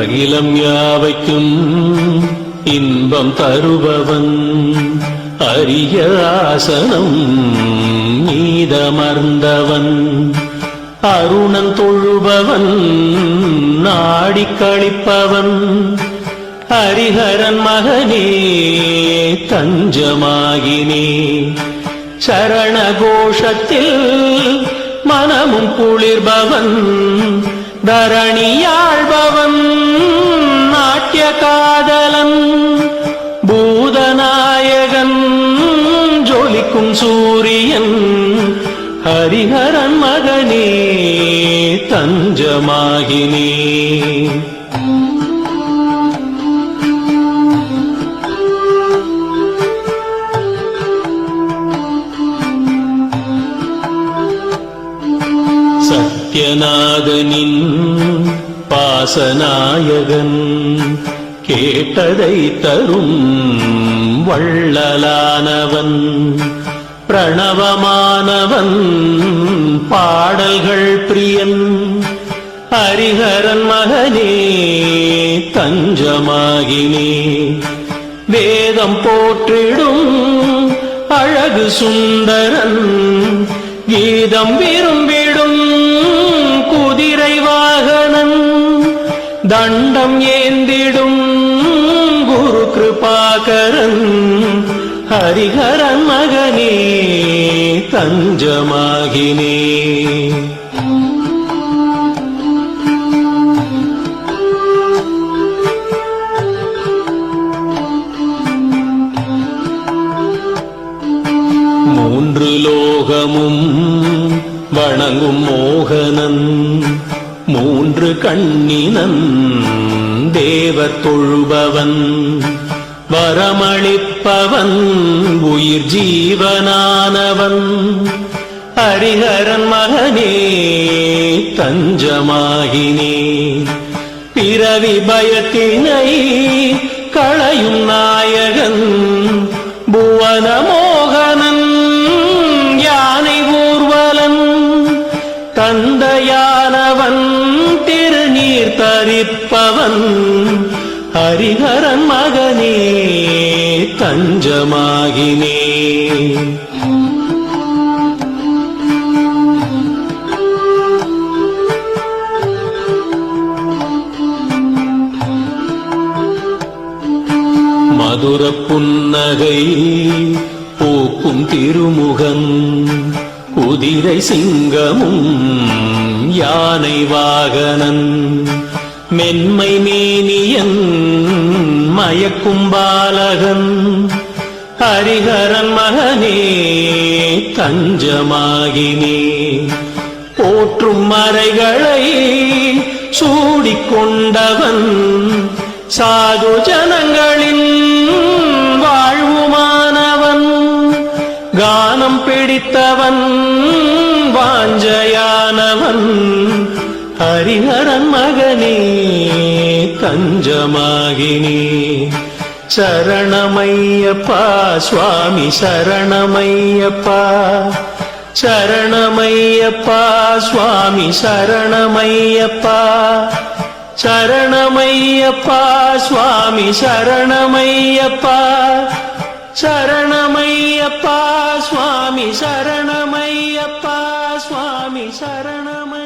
அகிலம் யாவைக்கும் இன்பம் தருபவன். அரிய ஆசனம் நீதமர்ந்தவன். அருணன் தொழுபவன் நாடி கழிப்பவன். ஹரிஹரன் மகனே தஞ்சமாகினே. சரண கோஷத்தில் மனமும் குளிர்பவன். தரணியாழ்பவன் காதலன் பூதநாயகன் ஜொலிக்கும் சூரியன் ஹரிஹரன் மகனே தஞ்சமாகினே. சத்யநாதனின் பாசநாயகன் கேட்டதை தரும் வள்ளலானவன் பிரணவமானவன் பாடல்கள் பிரியன். ஹரிஹரன் மகனே தஞ்சமாகினே. வேதம் போற்றிடும் அழகு சுந்தரன் கீதம் விரும்பிடும் குதிரை வாகனன். தண்டம் ஏந்திடும் கிருபாகரன் ஹரிஹரன் மகனே தஞ்சமாகினே. மூன்று லோகமும் வணங்கும் மோகனன் மூன்று கண்ணினன் தேவர் தொழுபவன். வரமளிப்பவன் உயிர் ஜீவனானவன். ஹரிஹரன் மகனே தஞ்சமாகினே. பிறவி பயத்தினை களையும் நாயகன் புவன மோகனன் யானை ஊர்வலன். தந்தையானவன் திருநீர் தரிப்பவன் ஹரிஹரன் மகனே தஞ்சமாகினே. மதுர புன்னகை போக்கும் திருமுகன் குதிரை சிங்கமும் யானை வாகனன். மென்மை மேனியன் மயக்கும் பாலகன் ஹரிஹரன் மகனே தஞ்சமாகினே. போற்றும் மறைகளை சூடிக்கொண்டவன் சாது ஜனங்களின் வாழ்வுமானவன். கானம் பிடித்தவன் வாஞ்சையானவன். ஹரிஹரன் மகனே தஞ்சமாகினே. சரணமையப்பா சுவாமி சரணமையப்பா. சரணமையப்பா சுவாமி சரணமையப்பா. சரணமையப்பா சுவாமி சரணமையப்பா. சரணமையப்பா சுவாமி சரணமையப்பா. சுவாமி சரணம்